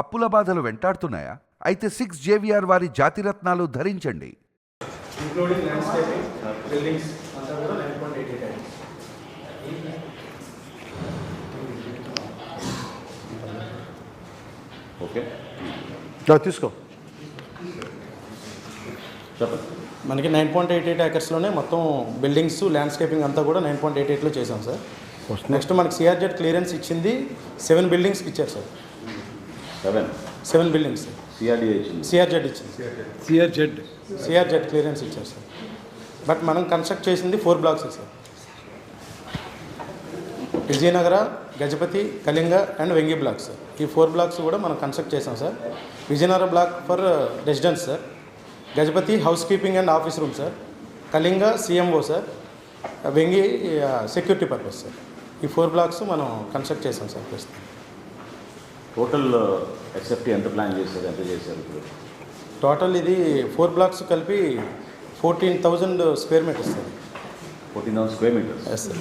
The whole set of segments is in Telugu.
అప్పుల బాధలు వెంటాడుతున్నాయా? అయితే సిక్స్ జేవిఆర్ వారి జాతిరత్నాలు ధరించండి. తీసుకో. మనకి నైన్ పాయింట్ ఎయిట్ ఎయిట్ ఏకర్స్లోనే మొత్తం బిల్డింగ్స్ ల్యాండ్స్కేపింగ్ అంతా కూడా నైన్ పాయింట్ ఎయిట్ ఎయిట్లో చేసాం సార్ నెక్స్ట్ మనకి సిఆర్జెడ్ క్లియరెన్స్ ఇచ్చింది సెవెన్ బిల్డింగ్స్కి ఇచ్చారు sir seven seven buildings CRD ఇచ్చింది. సిఆర్జెడ్ ఇచ్చింది. సిఆర్జెడ్ సిఆర్జెడ్ క్లియరెన్స్ ఇచ్చారు సార్ బట్ మనం కన్స్ట్రక్ట్ చేసింది four blocks sir Vijayanagara Gajapati Kalinga and Vengi blocks sir ఈ ఫోర్ బ్లాక్స్ కూడా మనం కన్స్ట్రక్ట్ చేసాం sir Vijayanagara block for residence sir Gajapati housekeeping and office room sir Kalinga CMO sir Vengi security purpose sir ఈ ఫోర్ బ్లాక్స్ మనం కన్స్ట్రక్ట్ చేసాం సార్ ప్రస్తుతం. టోటల్ ఎక్సెప్ట్ ఎంత ప్లాన్ చేశారు ఎంత చేశారు ఇప్పుడు? టోటల్ ఇది ఫోర్ బ్లాక్స్ కలిపి fourteen thousand square metres sir fourteen thousand square metres yes sir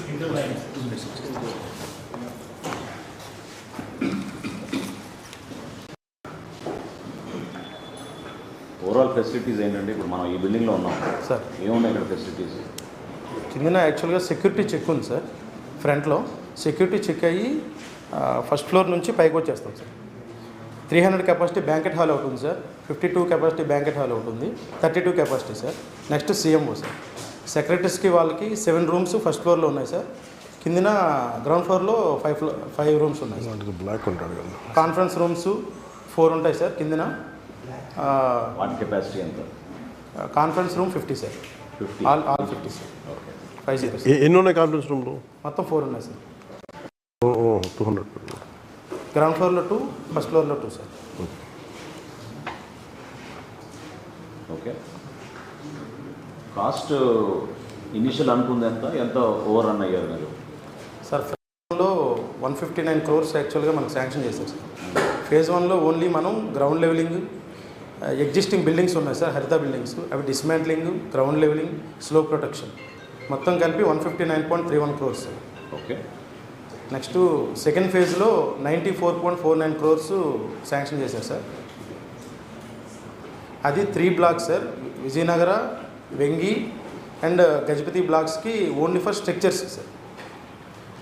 overall facilities ఏంటంటే ఇప్పుడు మనం ఈ బిల్డింగ్లో ఉన్నాం. సార్ ఏమున్నాయి ఇక్కడ ఫెసిలిటీస్ కిందన యాక్చువల్గా సెక్యూరిటీ చెక్ ఉంది సార్ ఫ్రంట్లో సెక్యూరిటీ చెక్ అయ్యి ఫస్ట్ ఫ్లోర్ నుంచి పైకి వచ్చేస్తాం sir three hundred capacity banquet hall ఒకటి ఉంది sir fifty two capacity banquet hall ఒకటి ఉంది. Thirty two capacity sir next CMO sir సెక్రటరీస్కి వాళ్ళకి సెవెన్ రూమ్స్ ఫస్ట్ ఫ్లోర్లో ఉన్నాయి సార్ కిందన గ్రౌండ్ ఫ్లోర్లో ఫైవ్ ఫ్లో ఫైవ్ రూమ్స్ ఉన్నాయి సార్ బ్లాక్ ఉంటాడు కదా. కాన్ఫరెన్స్ రూమ్స్ ఫోర్ ఉంటాయి సార్ కిందన కెపాసిటీ ఎంత? Conference room fifty sir fifty all all fifty sir okay five zero ఎన్ని ఉన్నాయి కాన్ఫరెన్స్ రూమ్లో మొత్తం ఫోర్ ఉన్నాయి సార్ టూ హండ్రెడ్. గ్రౌండ్ ఫ్లోర్లో టూ ఫస్ట్ ఫ్లోర్లో two sir. Okay. Cost initial అనుకుంది ఎంత? ఎంత ఓవర్ రన్ అయ్యారు మీరు? సార్ ఫేజ్ వన్లో వన్ ఫిఫ్టీ నైన్ క్రోర్స్ యాక్చువల్గా మనకు శాంక్షన్ చేశారు సార్. ఫేజ్ వన్లో ఓన్లీ మనం గ్రౌండ్ లెవెలింగ్ ఎగ్జిస్టింగ్ బిల్డింగ్స్ ఉన్నాయి సార్. హరిత బిల్డింగ్స్ అవి dismantling ground levelling slope protection మొత్తం కలిపి one fifty nine point three one crores sir. Okay. Next second ఫేజ్లో ninety four point four nine crores sanction చేశారు సార్. అది three blocks sir. Vijayanagara Vengi and Gajapati బ్లాక్స్కి only for structures sir.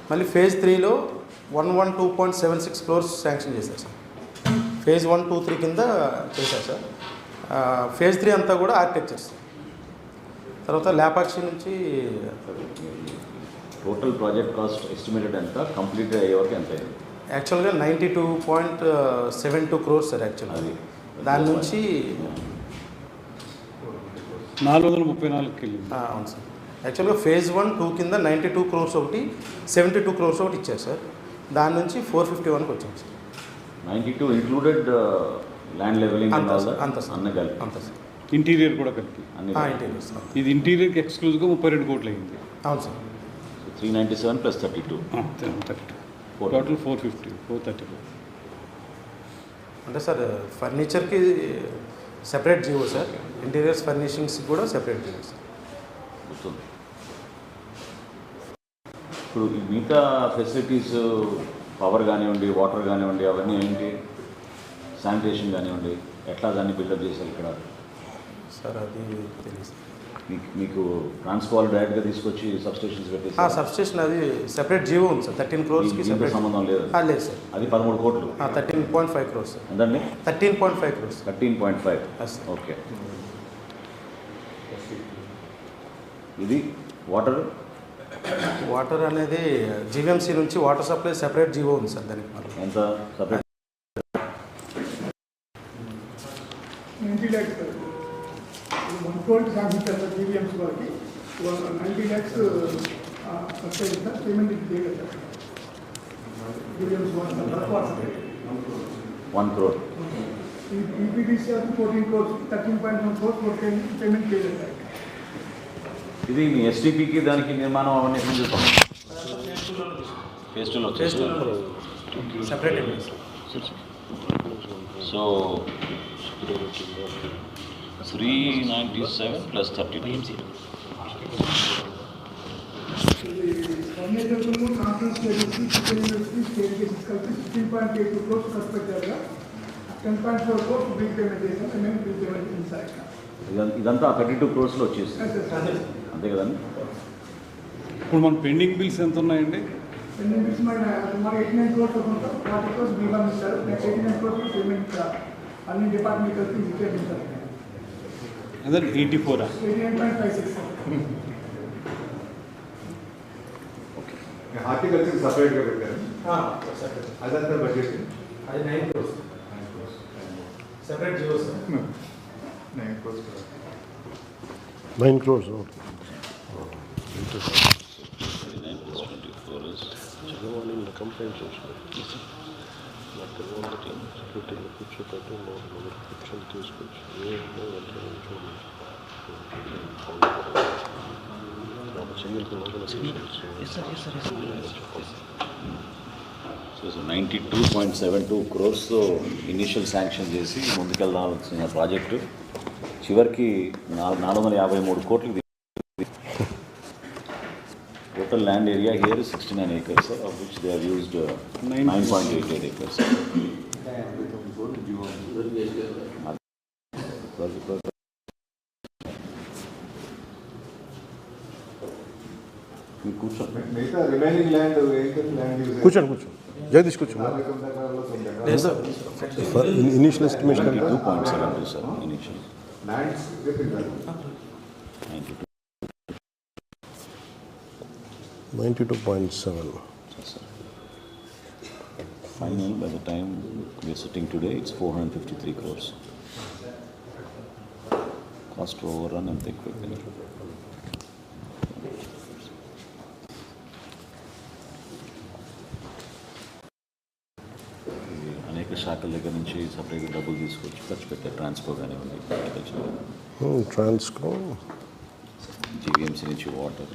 మళ్ళీ ఫేజ్ త్రీలో one one two point seven six crores sanction చేశారు sir. Phase one two three కింద చేశారు సార్. ఫేజ్ త్రీ అంతా కూడా ఆర్కిటెక్చర్స్. తర్వాత లేపాక్షి నుంచి టోటల్ ప్రాజెక్ట్ కాస్ట్ ఎస్టిమేటెడ్ ఎంత కంప్లీట్ అయ్యే వరకు ఎంత అయింది? యాక్చువల్గా ninety two point seven two crores sir యాక్చువల్గా అది. దాని నుంచి నాలుగు వందల ముప్పై ఆ, అవును సార్ యాక్చువల్గా ఫేజ్ వన్ టూ కింద నైంటీ టూ క్రోర్స్ ఒకటి సెవెంటీ టూ క్రోర్స్ ఒకటి ఇచ్చారు సార్ దాని నుంచి ఫోర్ ఫిఫ్టీ వన్కి వచ్చాం sir ninety two included land levelling అంత సార్ అంత సార్ అన్న కలిపి. అంత సార్ ఇంటీరియర్ కూడా కలిపి. అన్ని ఇంటీరియర్ సార్ ఇది ఇంటీరియర్కి ఎక్స్క్లూజివ్గా ముప్పై రెండు కోట్లు అయింది. అవును sir three ninety seven plus thirty two thirty Four. Total four fifty four thirty four అంటే sir ఫర్నిచర్కి separate GO sir. Interiors furnishings కూడా సెపరేట్ జీవో సార్. గుర్తుంది. ఇప్పుడు ఈ మిగతా ఫెసిలిటీస్ పవర్ కానివ్వండి వాటర్ కానివ్వండి అవన్నీ ఏంటి? శానిటేషన్ కానివ్వండి ఎట్లా దాన్ని బిల్డప్ చేశారు ఇక్కడ? సార్ అది తెలియదు మీకు మీకు ట్రాన్స్ఫార్ డైరెక్ట్గా తీసుకొచ్చి సబ్స్టేషన్స్ పెట్టేసి సబ్స్టేషన్ అది సెపరేట్ జీవో ఉంది సార్. థర్టీన్ క్రోర్స్కి సెపరేట్ సంబంధం లేదు. లేదు సార్. అది పదమూడు కోట్లు. Thirteen point five crores sir. ఎంతండి? Thirteen point five crores thirteen point five okay. ఇది వాటర్ వాటర్ అనేది జీవీఎంసీ నుంచి వాటర్ సప్లై సెపరేట్ జీవో ఉంది సార్ దానికి ఎంత? సపరేట్ క్రోర్కి సాధించారు సార్ జీవీఎంసీ వాళ్ళకి ninety lakhs subsidy sir. Payment ఇది చేయలేదు సార్. జీవీఎంసీ వన్ క్రోర్ ఈ ఈపీడీసీ అది fourteen crores thirteen point one crores payment చేయలేదు సార్. ఇది మీ ఎస్టీపీకి దానికి నిర్మాణం అవన్నీ చూస్తాం? ఫేస్ టూలో separate so three ninety seven plus thirty ఇదంతా- ఇదంతా థర్టీ టూ క్రోర్స్లో వచ్చేసింది. అంతే కదండి? ఇప్పుడు మన పెండింగ్ బిల్స్ ఎంత ఉన్నాయండి? పెండింగ్ బిల్స్ మన మన ఎయిటీ నైన్ క్రోర్స్ ఉంటాం. ఫార్టీ క్రోర్స్ బీమా ఇస్తారు. Next eighty nine crores payment అన్ని డిపార్ట్మెంట్ కలిపి ఇచ్చేది సార్ అదే eighty ఫోరా eighty nine point five six horticulture సపరేట్గా పెట్టారు అదంతా బడ్జెట్ అది nine crores separate GO sir nine crores nine ఇన్స్టిట్యూట్లో కూర్చోబెట్టి మూడు కూర్చోపెట్టి కూర్చొని తీసుకొచ్చి so so ninety two point seven two క్రోర్స్తో initial sanction చేసి ముందుకెళ్దాల్సిన ప్రాజెక్టు చివరికి నాలుగు నాలుగు వందల యాభై మూడు కోట్లు Total land area here is 69 acres, sir, of which they have used 9.88 acres. కూర్చోండి కూర్చోండి జగదీష్ కూర్చోండి sir initial estimation two point seven two sir initial thank you 92.7. Finally, by the time we are sitting today, it's 453 crores. Cost overrun and think quickly. అనేక శాఖల దగ్గర జీవీఎంసీ నుంచి water.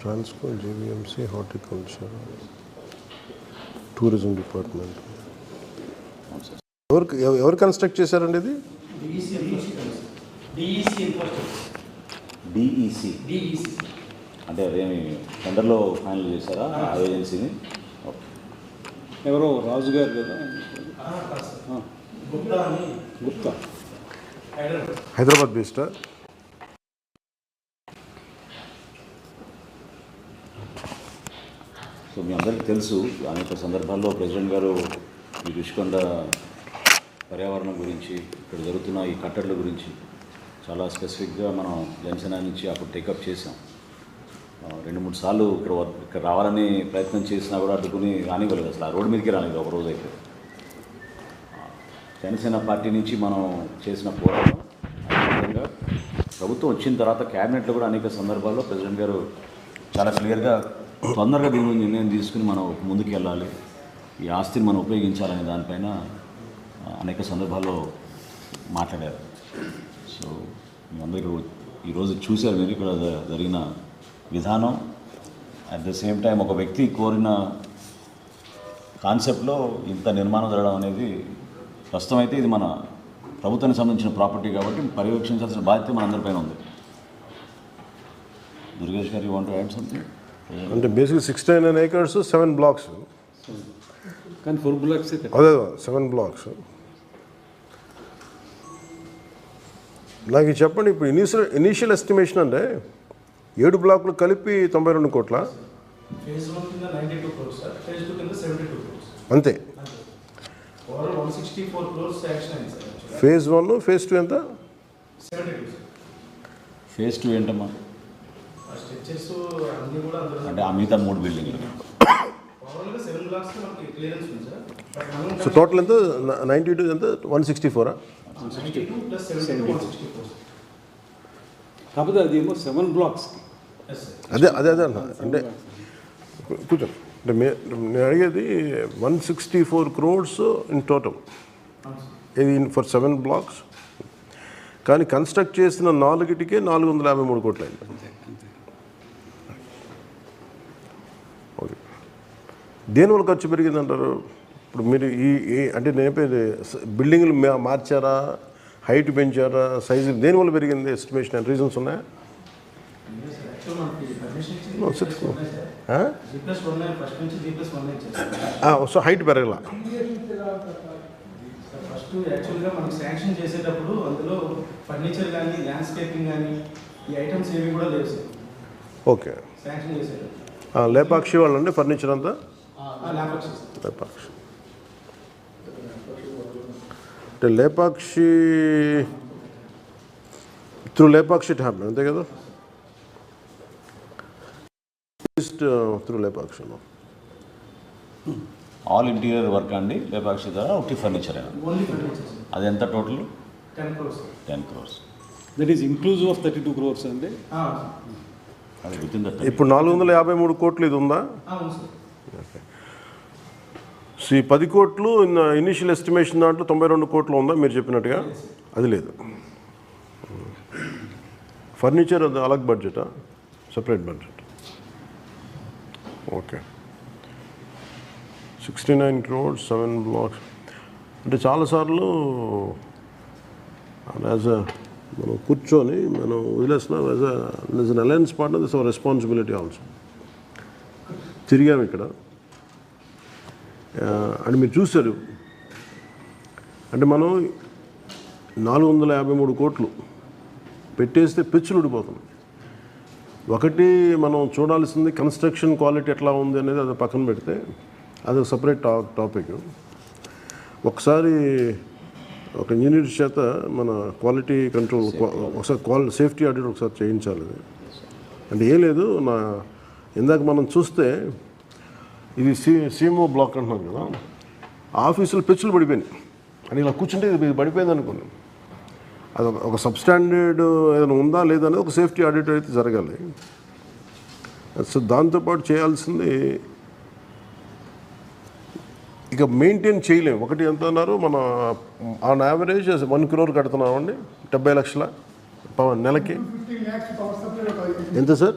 Transco GVMC horticulture tourism department ఎవరు ఎవ- ఎవరు కన్స్ట్రక్ట్ చేశారండి ఇది? డిఈసి అంటే అదేమి టెండర్లో ఫైనల్ చేశారా ఆ ఏజెన్సీని? ఓకే. ఎవరో రాజు గారు కదా గుప్తా గుప్తా. హైదరాబాద్ బేస్డ్? సో మీ అందరికీ తెలుసు అనేక సందర్భాల్లో ప్రెసిడెంట్ గారు ఈ రుషికొండ పర్యావరణం గురించి ఇక్కడ జరుగుతున్న ఈ కట్టడల గురించి చాలా స్పెసిఫిక్గా మనం జనసేన నుంచి అప్పుడు టేకప్ చేసాం రెండు మూడు సార్లు ఇక్కడ వ- ఇక్కడ రావాలని ప్రయత్నం చేసినా కూడా అడ్డుకుని రానివ్వలేదు అసలు. ఆ రోడ్డు మీదకి రానివ్వలేదు ఒక రోజు అయితే జనసేన పార్టీ నుంచి మనం చేసిన పోరాటం. అదేవిధంగా ప్రభుత్వం వచ్చిన తర్వాత క్యాబినెట్లో కూడా అనేక సందర్భాల్లో ప్రెసిడెంట్ గారు చాలా క్లియర్గా తొందరగా దీని గురించి నిర్ణయం తీసుకుని మనం ముందుకు వెళ్ళాలి ఈ ఆస్తిని మనం ఉపయోగించాలనే దానిపైన అనేక సందర్భాల్లో మాట్లాడారు. సో మీ అందరూ ఈరోజు చూశారు మీరు ఇక్కడ జరిగిన విధానం. అట్ ద సేమ్ టైం ఒక వ్యక్తి కోరిన కాన్సెప్ట్లో ఇంత నిర్మాణం జరగడం అనేది ప్రస్తుతం అయితే ఇది మన ప్రభుత్వానికి సంబంధించిన ప్రాపర్టీ కాబట్టి పర్యవేక్షించాల్సిన బాధ్యత మన అందరిపైన ఉంది. Durgesh garu want add something అంటే basic sixty nine acres seven blocks కానీ ఫోర్ బ్లాక్స్ అదే సెవెన్ బ్లాక్స్ నాకు చెప్పండి ఇప్పుడు ఇనిషియల్ ఇనీషియల్ ఎస్టిమేషన్ అంటే ఏడు బ్లాకులు కలిపి తొంభై రెండు కోట్ల? అంతే overall one sixty four crores sanction అయింది sir phase one phase two ఎంత? ఫేజ్ టూ ఏంటమ్మా? అంటే ఆ మిగతా మూడు బిల్డింగ్లు బ్లాక్స్ సో టోటల్ ఎంత? నైంటీ టూ ఎంత వన్ సిక్స్టీ ఫోరా కాకపోతే అది ఏమో సెవెన్ సార్ అదే అదే అదే అన్న. అంటే కూర్చోండి అంటే మే నేను అడిగేది one sixty four crores in total. ఇది ఫర్ సెవెన్ బ్లాక్స్. కానీ కన్స్ట్రక్ట్ చేసిన నాలుగిటికే నాలుగు వందల యాభై మూడు కోట్లు అయింది ఓకే. దేనివల్ల ఖర్చు పెరిగిందంటారు? ఇప్పుడు మీరు ఈ ఈ- అంటే నేను చెప్పేది స- బిల్డింగ్లు మార్చారా? హైట్ పెంచారా? సైజు దేనివల్ల పెరిగింది? ఎస్టిమేషన్ రీజన్స్ ఉన్నాయా? యాక్చువల్ సో హైట్ పెరగల. ఫస్ట్ యాక్చువల్గా మనం శాంక్షన్ చేసేటప్పుడు అందులో ఫర్నిచర్ కానీ ల్యాండ్స్కేపింగ్ కానీ ఈ ఐటమ్స్ ఏవి కూడా లేవు సార్ ఓకే. శాంక్షన్ చేసేటప్పుడు లేపాక్షి వాళ్ళండి ఫర్నిచర్ అంతా? లేపాక్షి. అంటే లేపాక్షి త్రూ లేపాక్షి ఇట్ అంతే కదా? Through Lepakshi all interior work అండి లేపాక్షి ద్వారా ఒకటి ఫర్నిచర్ ఓన్లీ ఫర్నిచర్ సార్ అది ఎంత total ten crores ten crores that is inclusive of thirty two crores అండి? ఇప్పుడు నాలుగు వందల యాభై మూడు కోట్లు ఇది ఉందా? సో ఈ పది కోట్లు ఇనిషియల్ ఎస్టిమేషన్ దాంట్లో తొంభై రెండు కోట్లు ఉందా మీరు చెప్పినట్టుగా? అది లేదు. ఫర్నిచర్ అది అలగ్ బడ్జెటా separate budget okay sixty nine crores seven blocks అంటే చాలాసార్లు యాజ్ అ మనం కూర్చొని మనం వదిలేస్తున్నాం as us an alliance partner this our responsibility also తిరిగాము ఇక్కడ. అండ్ మీరు చూశారు. అంటే మనం నాలుగు వందల యాభై మూడు కోట్లు పెట్టేస్తే పెచ్చులు ఉడిపోతున్నాం ఒకటి మనం చూడాల్సింది కన్స్ట్రక్షన్ క్వాలిటీ ఎట్లా ఉంది అనేది అది పక్కన పెడితే అది ఒక సపరేట్ టా టాపిక్ ఒకసారి ఒక ఇంజనీర్ చేత మన క్వాలిటీ కంట్రోల్ ఒకసారి క్వాలిటీ సేఫ్టీ ఆడిట్ ఒకసారి చేయించాలి అది. అంటే ఏం లేదు నా ఇందాక మనం చూస్తే ఇది సి సీఎంఓ బ్లాక్ అంటున్నారు కదా ఆఫీసులు పెచ్చులు పడిపోయినాయి. అని ఇలా కూర్చుంటే ఇది పడిపోయింది అనుకోండి. అది ఒక- సబ్స్టాండర్డ్ ఏదైనా ఉందా లేదా అనేది ఒక సేఫ్టీ ఆడిట్ అయితే జరగాలి. సో దాంతోపాటు చేయాల్సింది ఇక మెయింటైన్ చేయలేము. ఒకటి ఎంత అన్నారు? మన ఆన్ యావరేజ్ వన్ క్రోర్ కడుతున్నామండి. డెబ్బై లక్షల పవన్ నెలకి. ఎంత సార్?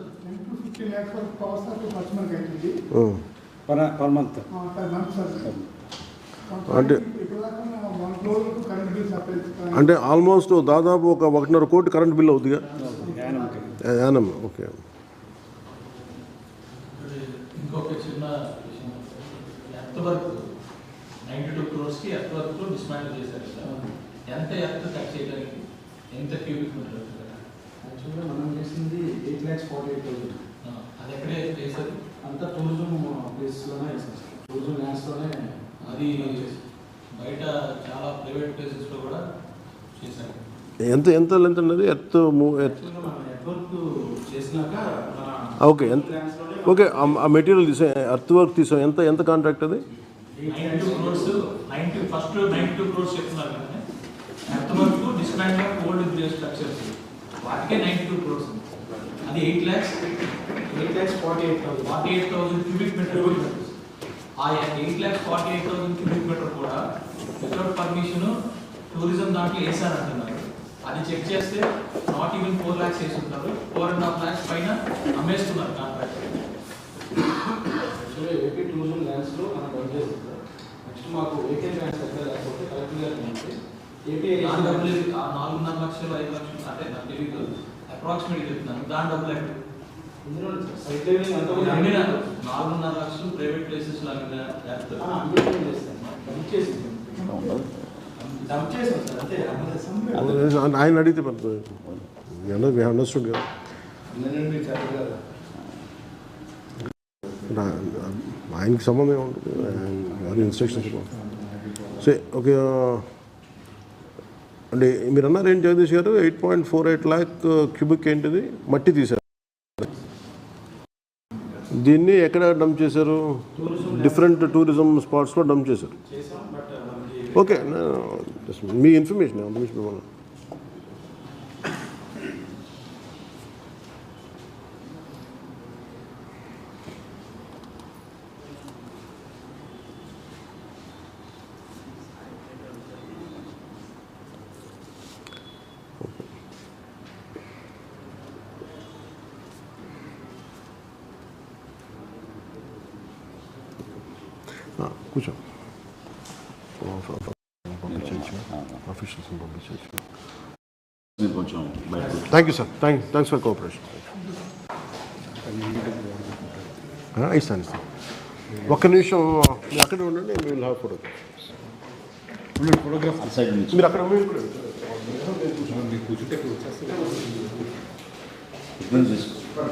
అంటే- అంటే ఆల్మోస్ట్ దాదాపు ఒక ఒకటిన్నర కోటి కరెంట్ బిల్ అవుతుందిగా యానం ఓకే. ఇంకొక చిన్న విషయం ఎర్త్ వర్క్ నైంటీ టూ క్రోర్స్కి ఎర్త్ వర్క్ డిస్మాంటిల్ చేశారు కదా? ఎంత ఎర్త్ కట్ చేయడానికి ఎంత క్యూబిక్ మీటర్ యాక్చువల్గా మనం చేసింది eight lakhs forty eight thousand. అది ఎక్కడే చేశారు? అంతా టూరిజం ప్లేస్లోనే వేసాం సార్ టూరిజం ల్యాండ్స్లోనే అది బయట చాలా ప్రైవేట్ ప్లేసెస్లో కూడా చేశారు. ఎంత ఎంత లెంత్ ఉన్నది? మన ఓకే ఎంత ఓకే ఆ మెటీరియల్ తీసా ఎర్త్ వర్క్ తీసాం ఎంత ఎంత కాంట్రాక్ట్ అది? Eight lakhs eight lakhs forty eight thousand forty eight thousand cubic metre ఆ eight lakhs forty eight thousand cubic metre కూడా వితౌట్ పర్మిషన్ టూరిజం దాంట్లో వేసారంటున్నారు అది చెక్ చేస్తే నాట్ ఈవెన్ ఫోర్ ల్యాక్స్ వేస్తున్నారు ఫోర్ అండ్ హాఫ్ ల్యాక్స్ పైన అమ్మేస్తున్నారు కాంట్రాక్ట్ ఏపీ టూరిజం ల్యాండ్స్లో మనం డౌన్ చేస్తాం సార్ నెక్స్ట్ మాకు వేకెంట్ ల్యాండ్స్ ఎక్కడ లేకపోతే కలెక్టర్ గారు ఏపీ నాలుగున్నర లక్షలు ఐదు లక్షలు అంటే నాకు తెలియదు అప్రాక్సిమేట్ చెప్తున్నాను. దాని డబ్బులు ఎక్కడ? నాలుగున్నర లక్షలు ప్రైవేట్ ప్లేసెస్లో అమ్మిన అమ్మలేదు ఆయన అడిగితే అండర్స్టూడ్ కదా అందరినీ చక్కగా నా- ఆయనకి సంబంధం ఏముంటుంది ఇన్స్ట్రక్షన్స్ సో ఓకే అంటే మీరు అన్నారు ఏం Jagadish garu? Eight point four eight lakh cubic ఏంటిది? మట్టి తీశారు. దీన్ని ఎక్కడ డంప్ చేశారు? డిఫరెంట్ టూరిజం స్పాట్స్లో డంప్ చేశారు. ఓకే మీ ఇన్ఫర్మేషన్ ఇన్ఫర్మేషన్ ఇవ్వాలి కొంచెం బయటకు thank you sir thank thanks for cooperation ఆ, ఇస్తాను ఇస్తాను ఒక్క నిమిషం మీరు అక్కడే ఉండండి మీరు హ్యావ్ ఫోటో అటు సైడ్ నుంచి మీరు అక్కడ మీరు కూడా ఇబ్బంది తీసుకో